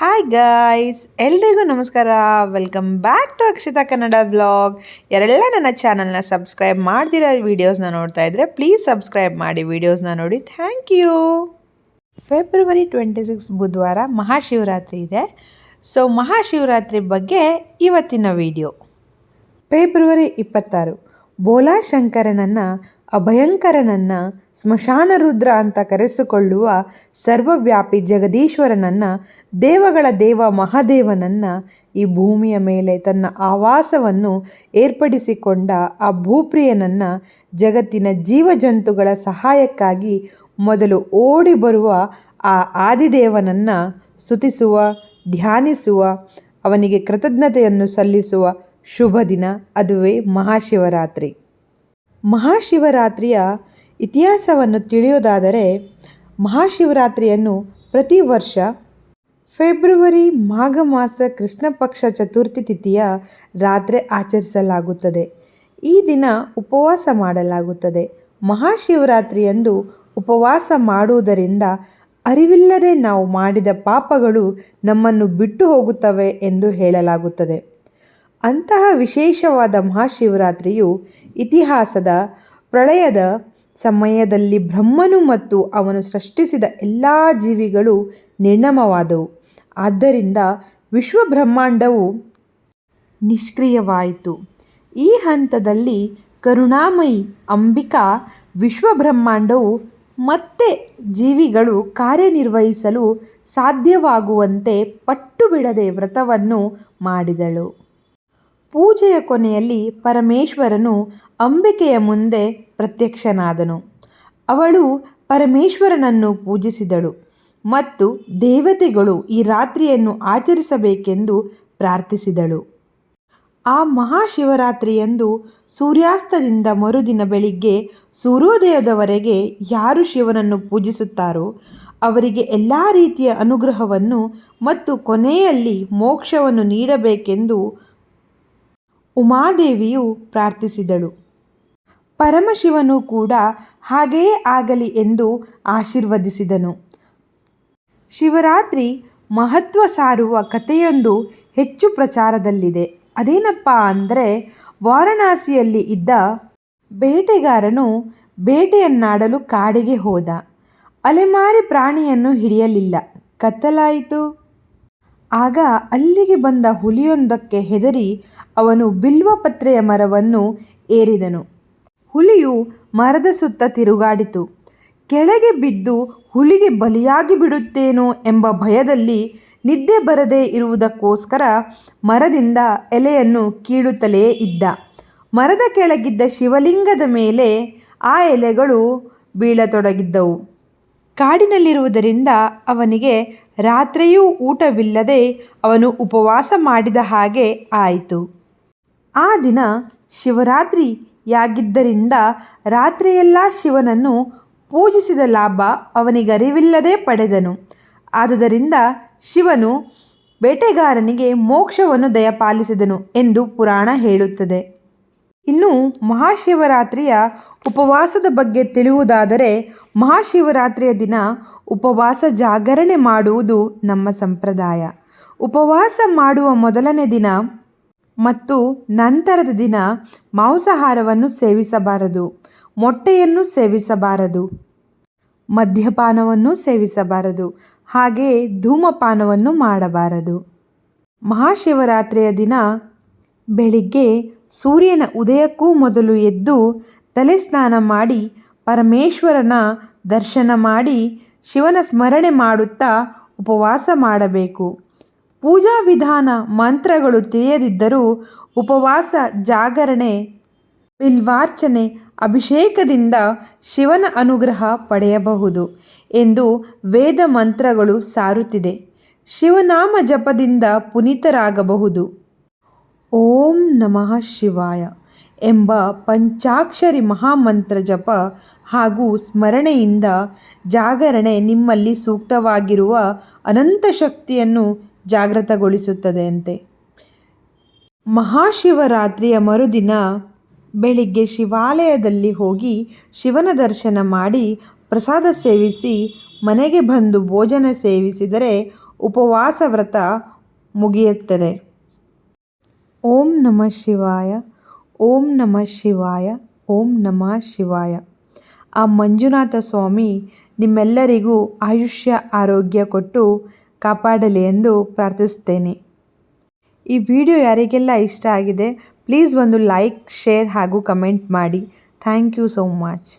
Hi guys ಎಲ್ರಿಗೂ ನಮಸ್ಕಾರ. Welcome back to Akshita Kannada blog ಯಾರೆಲ್ಲ ನನ್ನ ಚಾನಲ್ನ ಸಬ್ಸ್ಕ್ರೈಬ್ ಮಾಡ್ದಿರೋ ವೀಡಿಯೋಸ್ನ ನೋಡ್ತಾ ಇದ್ದರೆ ಪ್ಲೀಸ್ ಸಬ್ಸ್ಕ್ರೈಬ್ ಮಾಡಿ ವೀಡಿಯೋಸ್ನ ನೋಡಿ. Thank you February twenty six ಬುಧವಾರ ಮಹಾಶಿವರಾತ್ರಿ ಇದೆ. ಸೊ ಮಹಾಶಿವರಾತ್ರಿ ಬಗ್ಗೆ ಇವತ್ತಿನ ವಿಡಿಯೋ ಫೆಬ್ರವರಿ ಇಪ್ಪತ್ತಾರು. ಬೋಲಾಶಂಕರನನ್ನು, ಅಭಯಂಕರನನ್ನು ಸ್ಮಶಾನ ರುದ್ರ ಅಂತ ಕರೆಸಿಕೊಳ್ಳುವ ಸರ್ವವ್ಯಾಪಿ ಜಗದೀಶ್ವರನನ್ನು, ದೇವಗಳ ದೇವ ಮಹಾದೇವನನ್ನು ಈ ಭೂಮಿಯ ಮೇಲೆ ತನ್ನ ಆವಾಸವನ್ನು ಏರ್ಪಡಿಸಿಕೊಂಡ ಆ ಭೂಪ್ರಿಯನನ್ನು ಜಗತ್ತಿನ ಜೀವಜಂತುಗಳ ಸಹಾಯಕ್ಕಾಗಿ ಮೊದಲು ಓಡಿ ಬರುವ ಆ ಆದಿದೇವನನ್ನು ಸ್ತುತಿಸುವ, ಧ್ಯಾನಿಸುವ, ಅವನಿಗೆ ಕೃತಜ್ಞತೆಯನ್ನು ಸಲ್ಲಿಸುವ ಶುಭ ದಿನ ಅದುವೇ ಮಹಾಶಿವರಾತ್ರಿ. ಮಹಾಶಿವರಾತ್ರಿಯ ಇತಿಹಾಸವನ್ನು ತಿಳಿಯೋದಾದರೆ ಮಹಾಶಿವರಾತ್ರಿಯನ್ನು ಪ್ರತಿ ವರ್ಷ ಫೆಬ್ರವರಿ ಮಾಘ ಮಾಸ ಕೃಷ್ಣ ಪಕ್ಷ ಚತುರ್ಥಿ ತಿಥಿಯ ರಾತ್ರಿ ಆಚರಿಸಲಾಗುತ್ತದೆ. ಈ ದಿನ ಉಪವಾಸ ಮಾಡಲಾಗುತ್ತದೆ. ಮಹಾಶಿವರಾತ್ರಿಯಂದು ಉಪವಾಸ ಮಾಡುವುದರಿಂದ ಅರಿವಿಲ್ಲದೆ ನಾವು ಮಾಡಿದ ಪಾಪಗಳು ನಮ್ಮನ್ನು ಬಿಟ್ಟು ಹೋಗುತ್ತವೆ ಎಂದು ಹೇಳಲಾಗುತ್ತದೆ. ಅಂತಹ ವಿಶೇಷವಾದ ಮಹಾಶಿವರಾತ್ರಿಯು ಇತಿಹಾಸದ ಪ್ರಳಯದ ಸಮಯದಲ್ಲಿ ಬ್ರಹ್ಮನು ಮತ್ತು ಅವನು ಸೃಷ್ಟಿಸಿದ ಎಲ್ಲ ಜೀವಿಗಳು ನಿರ್ಣಮವಾದವು. ಆದ್ದರಿಂದ ವಿಶ್ವಬ್ರಹ್ಮಾಂಡವು ನಿಷ್ಕ್ರಿಯವಾಯಿತು. ಈ ಹಂತದಲ್ಲಿ ಕರುಣಾಮಯಿ ಅಂಬಿಕಾ ವಿಶ್ವಬ್ರಹ್ಮಾಂಡವು ಮತ್ತೆ ಜೀವಿಗಳು ಕಾರ್ಯನಿರ್ವಹಿಸಲು ಸಾಧ್ಯವಾಗುವಂತೆ ಪಟ್ಟು ಬಿಡದೆ ವ್ರತವನ್ನು ಮಾಡಿದಳು. ಪೂಜೆಯ ಕೊನೆಯಲ್ಲಿ ಪರಮೇಶ್ವರನು ಅಂಬಿಕೆಯ ಮುಂದೆ ಪ್ರತ್ಯಕ್ಷನಾದನು. ಅವಳು ಪರಮೇಶ್ವರನನ್ನು ಪೂಜಿಸಿದಳು ಮತ್ತು ದೇವತೆಗಳು ಈ ರಾತ್ರಿಯನ್ನು ಆಚರಿಸಬೇಕೆಂದು ಪ್ರಾರ್ಥಿಸಿದಳು. ಆ ಮಹಾಶಿವರಾತ್ರಿಯಂದು ಸೂರ್ಯಾಸ್ತದಿಂದ ಮರುದಿನ ಬೆಳಿಗ್ಗೆ ಸೂರ್ಯೋದಯದವರೆಗೆ ಯಾರು ಶಿವನನ್ನು ಪೂಜಿಸುತ್ತಾರೋ ಅವರಿಗೆ ಎಲ್ಲ ರೀತಿಯ ಅನುಗ್ರಹವನ್ನು ಮತ್ತು ಕೊನೆಯಲ್ಲಿ ಮೋಕ್ಷವನ್ನು ನೀಡಬೇಕೆಂದು ಉಮಾದೇವಿಯು ಪ್ರಾರ್ಥಿಸಿದಳು. ಪರಮಶಿವನು ಕೂಡ ಹಾಗೆಯೇ ಆಗಲಿ ಎಂದು ಆಶೀರ್ವದಿಸಿದನು. ಶಿವರಾತ್ರಿ ಮಹತ್ವ ಸಾರುವ ಕಥೆಯೊಂದು ಹೆಚ್ಚು ಪ್ರಚಾರದಲ್ಲಿದೆ. ಅದೇನಪ್ಪ ಅಂದರೆ, ವಾರಣಾಸಿಯಲ್ಲಿ ಇದ್ದ ಬೇಟೆಗಾರನು ಬೇಟೆಯನ್ನಾಡಲು ಕಾಡಿಗೆ ಹೋದ. ಅಲೆಮಾರಿ ಪ್ರಾಣಿಯನ್ನು ಹಿಡಿಯಲಿಲ್ಲ. ಕತ್ತಲಾಯಿತು. ಆಗ ಅಲ್ಲಿಗೆ ಬಂದ ಹುಲಿಯೊಂದಕ್ಕೆ ಹೆದರಿ ಅವನು ಬಿಲ್ವಪತ್ರೆಯ ಮರವನ್ನು ಏರಿದನು. ಹುಲಿಯು ಮರದ ಸುತ್ತ ತಿರುಗಾಡಿತು. ಕೆಳಗೆ ಬಿದ್ದು ಹುಲಿಗೆ ಬಲಿಯಾಗಿ ಬಿಡುತ್ತೇನೋ ಎಂಬ ಭಯದಲ್ಲಿ ನಿದ್ದೆ ಬರದೇ ಇರುವುದಕ್ಕೋಸ್ಕರ ಮರದಿಂದ ಎಲೆಯನ್ನು ಕೀಳುತ್ತಲೇ ಇದ್ದ. ಮರದ ಕೆಳಗಿದ್ದ ಶಿವಲಿಂಗದ ಮೇಲೆ ಆ ಎಲೆಗಳು ಬೀಳತೊಡಗಿದ್ದವು. ಕಾಡಿನಲ್ಲಿರುವುದರಿಂದ ಅವನಿಗೆ ರಾತ್ರಿಯೂ ಊಟವಿಲ್ಲದೆ ಅವನು ಉಪವಾಸ ಮಾಡಿದ ಹಾಗೆ ಆಯಿತು. ಆ ದಿನ ಶಿವರಾತ್ರಿಯಾಗಿದ್ದರಿಂದ ರಾತ್ರಿಯೆಲ್ಲ ಶಿವನನ್ನು ಪೂಜಿಸಿದ ಲಾಭ ಅವನಿಗರಿವಿಲ್ಲದೆ ಪಡೆದನು. ಆದುದರಿಂದ ಶಿವನು ಬೇಟೆಗಾರನಿಗೆ ಮೋಕ್ಷವನ್ನು ದಯಪಾಲಿಸಿದನು ಎಂದು ಪುರಾಣ ಹೇಳುತ್ತದೆ. ಇನ್ನು ಮಹಾಶಿವರಾತ್ರಿಯ ಉಪವಾಸದ ಬಗ್ಗೆ ತಿಳಿಯುವುದಾದರೆ ಮಹಾಶಿವರಾತ್ರಿಯ ದಿನ ಉಪವಾಸ ಜಾಗರಣೆ ಮಾಡುವುದು ನಮ್ಮ ಸಂಪ್ರದಾಯ. ಉಪವಾಸ ಮಾಡುವ ಮೊದಲನೇ ದಿನ ಮತ್ತು ನಂತರದ ದಿನ ಮಾಂಸಾಹಾರವನ್ನು ಸೇವಿಸಬಾರದು, ಮೊಟ್ಟೆಯನ್ನು ಸೇವಿಸಬಾರದು, ಮದ್ಯಪಾನವನ್ನು ಸೇವಿಸಬಾರದು ಹಾಗೆಯೇ ಧೂಮಪಾನವನ್ನು ಮಾಡಬಾರದು. ಮಹಾಶಿವರಾತ್ರಿಯ ದಿನ ಬೆಳಿಗ್ಗೆ ಸೂರ್ಯನ ಉದಯಕ್ಕೂ ಮೊದಲು ಎದ್ದು ತಲೆ ಸ್ನಾನ ಮಾಡಿ ಪರಮೇಶ್ವರನ ದರ್ಶನ ಮಾಡಿ ಶಿವನ ಸ್ಮರಣೆ ಮಾಡುತ್ತಾ ಉಪವಾಸ ಮಾಡಬೇಕು. ಪೂಜಾ ವಿಧಾನ ಮಂತ್ರಗಳು ತಿಳಿಯದಿದ್ದರೂ ಉಪವಾಸ, ಜಾಗರಣೆ, ಬಿಲ್ವಾರ್ಚನೆ, ಅಭಿಷೇಕದಿಂದ ಶಿವನ ಅನುಗ್ರಹ ಪಡೆಯಬಹುದು ಎಂದು ವೇದ ಮಂತ್ರಗಳು ಸಾರುತ್ತಿದೆ. ಶಿವನಾಮ ಜಪದಿಂದ ಪುನೀತರಾಗಬಹುದು. ಓಂ ನಮಃ ಶಿವಾಯ ಎಂಬ ಪಂಚಾಕ್ಷರಿ ಮಹಾಮಂತ್ರ ಜಪ ಹಾಗೂ ಸ್ಮರಣೆಯಿಂದ ಜಾಗರಣೆ ನಿಮ್ಮಲ್ಲಿ ಸೂಕ್ತವಾಗಿರುವ ಅನಂತ ಶಕ್ತಿಯನ್ನು ಜಾಗೃತಗೊಳಿಸುತ್ತದೆ ಅಂತೆ ಮಹಾಶಿವರಾತ್ರಿಯ ಮರುದಿನ ಬೆಳಿಗ್ಗೆ ಶಿವಾಲಯದಲ್ಲಿ ಹೋಗಿ ಶಿವನ ದರ್ಶನ ಮಾಡಿ ಪ್ರಸಾದ ಸೇವಿಸಿ ಮನೆಗೆ ಬಂದು ಭೋಜನ ಸೇವಿಸಿದರೆ ಉಪವಾಸ ವ್ರತ ಮುಗಿಯುತ್ತದೆ. ಓಂ ನಮಃ ಶಿವಾಯ, ಓಂ ನಮಃ ಶಿವಾಯ, ಓಂ ನಮಃ ಶಿವಾಯ. ಆ ಮಂಜುನಾಥ ಸ್ವಾಮಿ ನಿಮ್ಮೆಲ್ಲರಿಗೂ ಆಯುಷ್ಯ, ಆರೋಗ್ಯ ಕೊಟ್ಟು ಕಾಪಾಡಲಿ ಎಂದು ಪ್ರಾರ್ಥಿಸ್ತೇನೆ ಈ ವಿಡಿಯೋ ಯಾರಿಗೆಲ್ಲ ಇಷ್ಟ ಆಗಿದೆ, ಪ್ಲೀಸ್ ಒಂದು ಲೈಕ್, ಶೇರ್ ಹಾಗೂ ಕಮೆಂಟ್ ಮಾಡಿ. Thank you so much.